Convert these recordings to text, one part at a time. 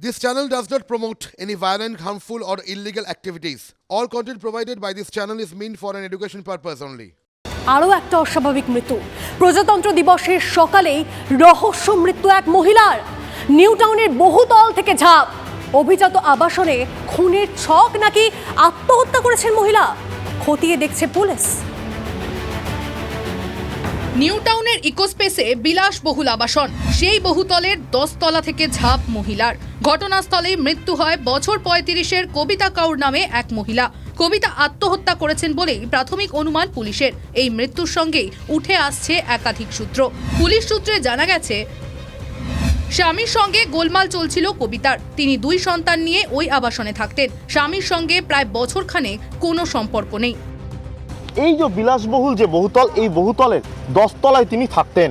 This channel does not promote any violent, harmful, or illegal activities. All content provided by this channel is meant for an education purpose only. আরও একটা অস্বাভাবিক মৃত্যু প্রজাতন্ত্র দিবসের সকালেই রহস্য মৃত্যু এক মহিলার নিউ টাউনের বহুতল থেকে ঝাঁপ অভিজাত আবাসনে খুনের ছক নাকি আত্মহত্যা করেছেন মহিলা খতিয়ে দেখছে পুলিশ নিউ টাউনের ইকোস্পেসে বিলাসবহুল আবাসন। সেই বহুতলের দশতলা থেকে ঝাঁপ মহিলার। ঘটনাস্থলেই মৃত্যু হয় বছর পঁয়ত্রিশের কবিতা কাউর নামে এক মহিলা। কবিতা আত্মহত্যা করেছেন বলেই প্রাথমিক অনুমান পুলিশের। এই মৃত্যুর সঙ্গেই উঠে আসছে একাধিক সূত্র। পুলিশ সূত্রে জানা গেছে, স্বামীর সঙ্গে গোলমাল চলছিল কবিতার। তিনি দুই সন্তান নিয়ে ওই আবাসনে থাকতেন। স্বামীর সঙ্গে প্রায় বছরখানে কোনো সম্পর্ক নেই। এই যে বিলাসবহুল যে বহুতল, এই বহুতলের দশতলায় তিনি থাকতেন।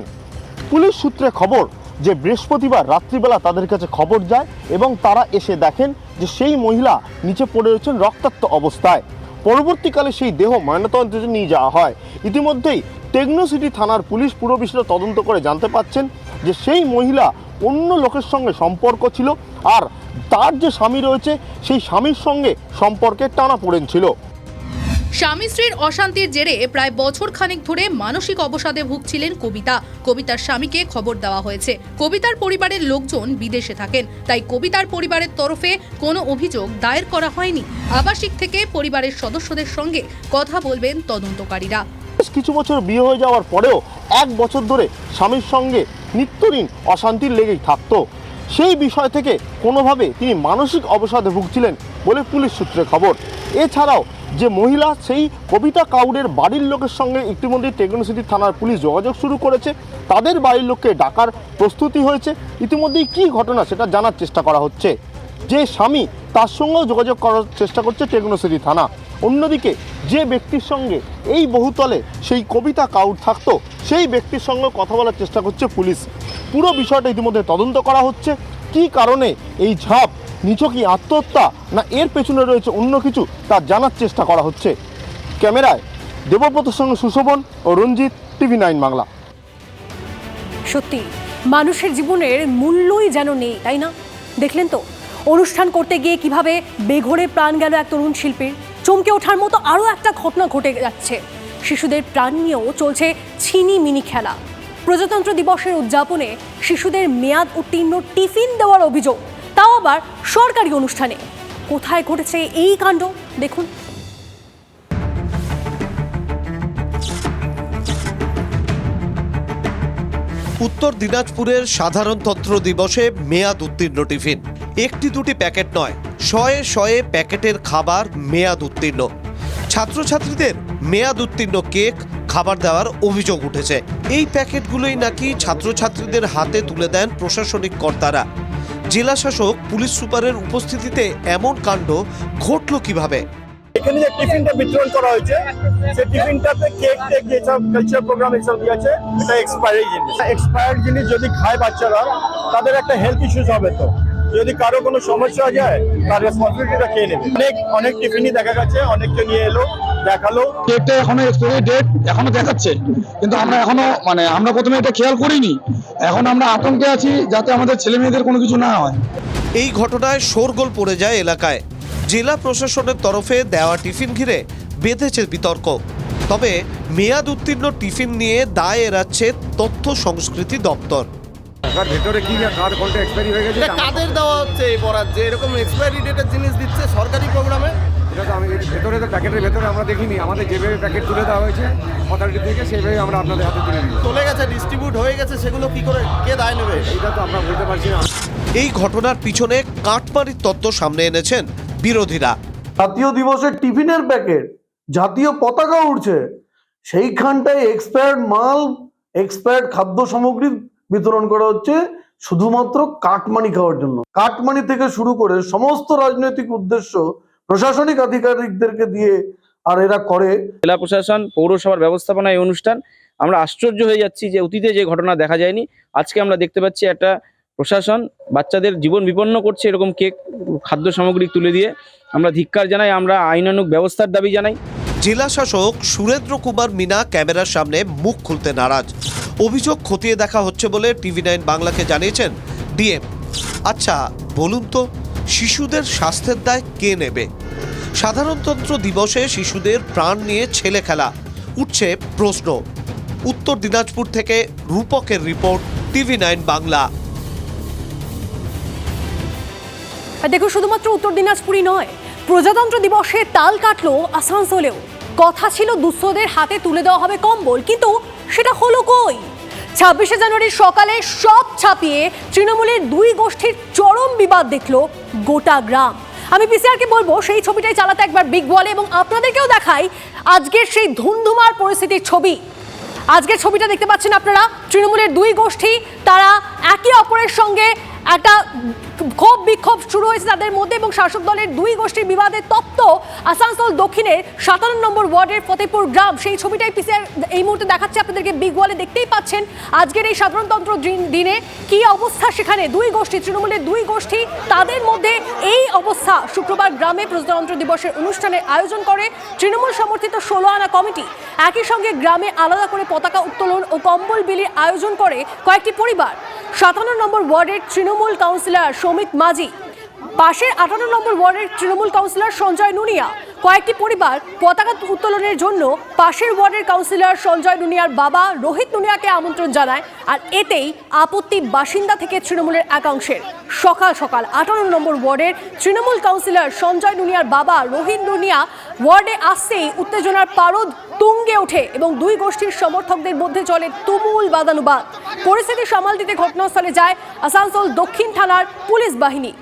পুলিশ সূত্রে খবর যে বৃহস্পতিবার রাত্রিবেলা তাদের কাছে খবর যায় এবং তারা এসে দেখেন যে সেই মহিলা নিচে পড়ে রয়েছেন রক্তাক্ত অবস্থায়। পরবর্তীকালে সেই দেহ ময়নাতদন্তের জন্য নিয়ে যাওয়া হয়। ইতিমধ্যেই টেকনোসিটি থানার পুলিশ পুরো তদন্ত করে জানতে পাচ্ছেন যে সেই মহিলা অন্য লোকের সঙ্গে সম্পর্ক ছিল আর তার যে স্বামী রয়েছে, সেই স্বামীর সঙ্গে সম্পর্কে টানা পড়েন ছিল। স্বামী স্ত্রীর অশান্তির জেরে প্রায় বছর খানেক ধরে মানসিক অবসাদে ভুগছিলেন কবিতা। কবিতার স্বামীকে খবর দেওয়া হয়েছে। কবিতার পরিবারের লোকজন বিদেশে থাকেন, তাই কবিতার পরিবারের তরফে কোনো অভিযোগ দায়ের করা হয়নি। আবাসিক থেকে পরিবারের সদস্যদের সঙ্গে কথা বলবেন তদন্তকারীরা। বেশ কিছু বছর বিয়ে হয়ে যাওয়ার পরেও এক বছর ধরে স্বামীর সঙ্গে নিত্যদিন অশান্তির লেগেই থাকতো। সেই বিষয় থেকে কোনোভাবে তিনি মানসিক অবসাদে ভুগছিলেন বলে পুলিশ সূত্রে খবর। এছাড়াও যে মহিলা সেই কবিতা কাউরের বাড়ির লোকের সঙ্গে ইতিমধ্যে টেকনোসিটি থানার পুলিশ যোগাযোগ শুরু করেছে। তাদের বাড়ির লোককে ডাকার প্রস্তুতি হয়েছে। ইতিমধ্যেই কী ঘটনা সেটা জানার চেষ্টা করা হচ্ছে। যে স্বামী তার সঙ্গেও যোগাযোগ করার চেষ্টা করছে টেকনোসিটি থানা। অন্যদিকে যে ব্যক্তির সঙ্গে এই বহুতলে সেই কবিতা কাউর থাকতো, সেই ব্যক্তির সঙ্গে কথা বলার চেষ্টা করছে পুলিশ। পুরো বিষয়টা ইতিমধ্যে তদন্ত করা হচ্ছে। কী কারণে এই ঝাঁপ নিছকই আত্মহত্যা না এর পেছনে রয়েছে অন্য কিছু তা জানার চেষ্টা করা হচ্ছে। ক্যামেরায় দেবব্রতর সঙ্গে সুশোভন ও রঞ্জিত, টিভি নাইন বাংলা। সত্যি, মানুষের জীবনের মূল্যই যেন নেই, তাই না? দেখলেন তো, অনুষ্ঠান করতে গিয়ে কীভাবে বেঘরে প্রাণ গেল এক তরুণ শিল্পীর। চমকে ওঠার মতো আরও একটা ঘটনা ঘটে যাচ্ছে। শিশুদের প্রাণ নিয়েও চলছে ছিনি মিনি খেলা। প্রজাতন্ত্র দিবসের উদযাপনে শিশুদের মেয়াদ উত্তীর্ণ টিফিন দেওয়ার অভিযোগ। তাও আবার সরকারি অনুষ্ঠানে। কোথায় ঘটেছে এই কাণ্ড, দেখুন। উত্তর দিনাজপুরের সাধারণতন্ত্র দিবসে মেয়াদ উত্তীর্ণ টিফিন। একটি দুটি প্যাকেট নয়, শয়ে শয়ে প্যাকেটের খাবার মেয়াদ উত্তীর্ণ। ছাত্রছাত্রীদের মেয়াদ উত্তীর্ণ কেক, খাবার দেওয়ার অভিযোগ উঠেছে। এই প্যাকেটগুলোই নাকি ছাত্রছাত্রীদের হাতে তুলে দেন প্রশাসনিক কর্তারা। জেলা শাসক, পুলিশ সুপারের উপস্থিতিতে এমন কাণ্ড ঘটল কীভাবে? এখানে যে টিফিনটা বিতরণ করা হয়েছে, সেই টিফিনটাতে কেক টেক যেসব কালচার প্রোগ্রাম এসব দিয়েছে, এটা এক্সপায়ারি জিনিস। এক্সপায়ার্ড জিনিস যদি খায় বাচ্চারা, তাদের একটা হেলথ ইস্যুস হবে তো। যদি কারও কোনো সমস্যা হয়ে যায়, তার রেসপন্সিবিলিটিটা কে নেবে? অনেক অনেক টিফিনই দেখা গেছে অনেককে নিয়ে এলো দেখাল। কেকটা এখনও এক্সপায়ারি ডেট এখনও দেখাচ্ছে। কিন্তু আমরা এখনও মানে আমরা প্রথমে এটা খেয়াল করিনি। এখন আমরা আতঙ্কে আছি যাতে আমাদের ছেলে মেয়েদের কোনো কিছু না হয়। এই ঘটনায় শোরগোল পড়ে যায় এলাকায়। জেলা প্রশাসনের তরফে দেওয়া টিফিন ঘিরে বেঁধেছে বিতর্ক। তবে মেয়াদ উত্তীর্ণ টিফিন নিয়ে দায় এড়াচ্ছে তথ্য সংস্কৃতি দপ্তর। কার ভেতরে কি না কার কোনটা এক্সপায়ারি হয়ে গেছে কাদের দেওয়া হচ্ছে এই বরাদ যে এরকম এক্সপায়ারি ডেটের জিনিস দিচ্ছে সরকারি প্রোগ্রামে এটা তো আমি ভেতরে তো প্যাকেটের ভেতরে আমরা দেখিনি আমাদের যেভাবে প্যাকেট তুলে দেওয়া হয়েছে অথরিটি থেকে সেইভাবে আমরা আপনাদের হাতে তুলে দিই চলে গেছে ডিস্ট্রিবিউট হয়ে গেছে সেগুলো কি করে কে দায় নেবে? এটা তো আমরা বলতে পারছি না। এই ঘটনার পিছনে কাটমারির তত্ত্ব সামনে এনেছেন বিরোধীরা। জাতীয় দিবসের টিফিনের প্যাকেট জাতীয় পতাকা উঠছে সেইখানটায় এক্সপায়ার্ড মাল এক্সপায়ার্ড খাদ্য সামগ্রী বিতরণ করা হচ্ছে শুধুমাত্র কাটমানি খাওয়ার জন্য। কাটমানি থেকে শুরু করে সমস্ত রাজনৈতিক উদ্দেশ্য প্রশাসনিক আধিকারিকদেরকে দিয়ে আর এরা করে। জেলা প্রশাসন পৌরসভার ব্যবস্থাপনা এই অনুষ্ঠান। আমরা আশ্চর্য হয়ে যাচ্ছি যে অতীতে যে ঘটনা দেখা যায়নি আজকে আমরা দেখতে পাচ্ছি একটা প্রশাসন বাচ্চাদের জীবন বিপন্ন করছে এরকম কেক খাদ্য সামগ্রী তুলে দিয়ে। আমরা ধিক্কার জানাই আমরা আইনানুগ ব্যবস্থার দাবি জানাই। জেলা শাসক সুরেন্দ্র কুমার মিনা ক্যামেরার সামনে মুখ খুলতে নারাজ। অভিযোগ খতিয়ে দেখা হচ্ছে বলে টিভি নাইন বাংলাকে জানিয়েছেন ডিএম। আচ্ছা বলুন তো শিশুদের স্বাস্থ্যের দায় কে নেবে? সাধারণতন্ত্র দিবসে শিশুদের প্রাণ নিয়ে ছেলে খেলা। উঠছে প্রশ্ন। উত্তর দিনাজপুর থেকে রূপকের রিপোর্ট, টিভি নাইন বাংলা। দেখো, শুধুমাত্র উত্তর দিনাজপুরই নয়, প্রজাতন্ত্র দিবসে তাল কাটলো আসানসোলেও। কথা ছিল দুস্থদের হাতে তুলে দেওয়া হবে কম্বল, কিন্তু সেটা হলো কই? ছাব্বিশে জানুয়ারির সকালে সব ছাপিয়ে তৃণমূলের দুই গোষ্ঠীর চরম বিবাদ দেখল গোটা গ্রাম। আমি পিসিআরকে বলব, সেই ছবিটাই চালাতে একবার বিগ বলে এবং আপনাদেরকেও দেখাই আজকের সেই ধুমধুমার পরিস্থিতির ছবি। আজকের ছবিটা দেখতে পাচ্ছেন আপনারা, তৃণমূলের দুই গোষ্ঠী, তারা একে অপরের সঙ্গে একটা ক্ষোভ বিক্ষোভ শুরু হয়েছে তাদের মধ্যে এবং শাসক দলের দুই গোষ্ঠীর বিবাদে তপ্ত আসানসোল দক্ষিণের সাতান্ন নম্বর ওয়ার্ডের ফতেপুর গ্রাম। সেই ছবিটাই পিসিআর এই মুহূর্তে দেখাচ্ছে, আপনাদেরকে বিগ ওয়ালে দেখতেই পাচ্ছেন। আজকের এই সাধারণতন্ত্র দিন- কি অবস্থা সেখানে? দুই গোষ্ঠী, তৃণমূলের দুই গোষ্ঠী তাদের মধ্যে এই অবস্থা। শুক্রবার গ্রামে প্রজাতন্ত্র দিবসের অনুষ্ঠানের আয়োজন করে তৃণমূল সমর্থিত ষোলো আনা কমিটি। একই সঙ্গে গ্রামে আলাদা করে পতাকা উত্তোলন ও কম্বল বিলির আয়োজন করে কয়েকটি পরিবার। সাতান্ন নম্বর ওয়ার্ডের তৃণমূল কাউন্সিলর সমিত মাঝি, পাশের আটান্ন নম্বর ওয়ার্ডের তৃণমূল কাউন্সিলর সঞ্জয় নুনিয়া কয়েকটি পরিবার পতাকা উত্তোলনের জন্য পাশের ওয়ার্ডের কাউন্সিলর সঞ্জয় নুনিয়ার বাবা রোহিত নুনিয়াকে আমন্ত্রণ জানায়, আর এতেই আপত্তি বাসিন্দা থেকে তৃণমূলের একাংশের। সকাল সকাল আটান্ন নম্বর ওয়ার্ডের তৃণমূল কাউন্সিলর সঞ্জয় নুনিয়ার বাবা রোহিত নুনিয়া ওয়ার্ডে আসতেই উত্তেজনার পারদ তুঙ্গে ওঠে এবং দুই গোষ্ঠীর সমর্থকদের মধ্যে চলে তুমুল বাদানুবাদ। পরিস্থিতি সামাল দিতে ঘটনাস্থলে যায় আসানসোল দক্ষিণ থানার পুলিশ বাহিনী।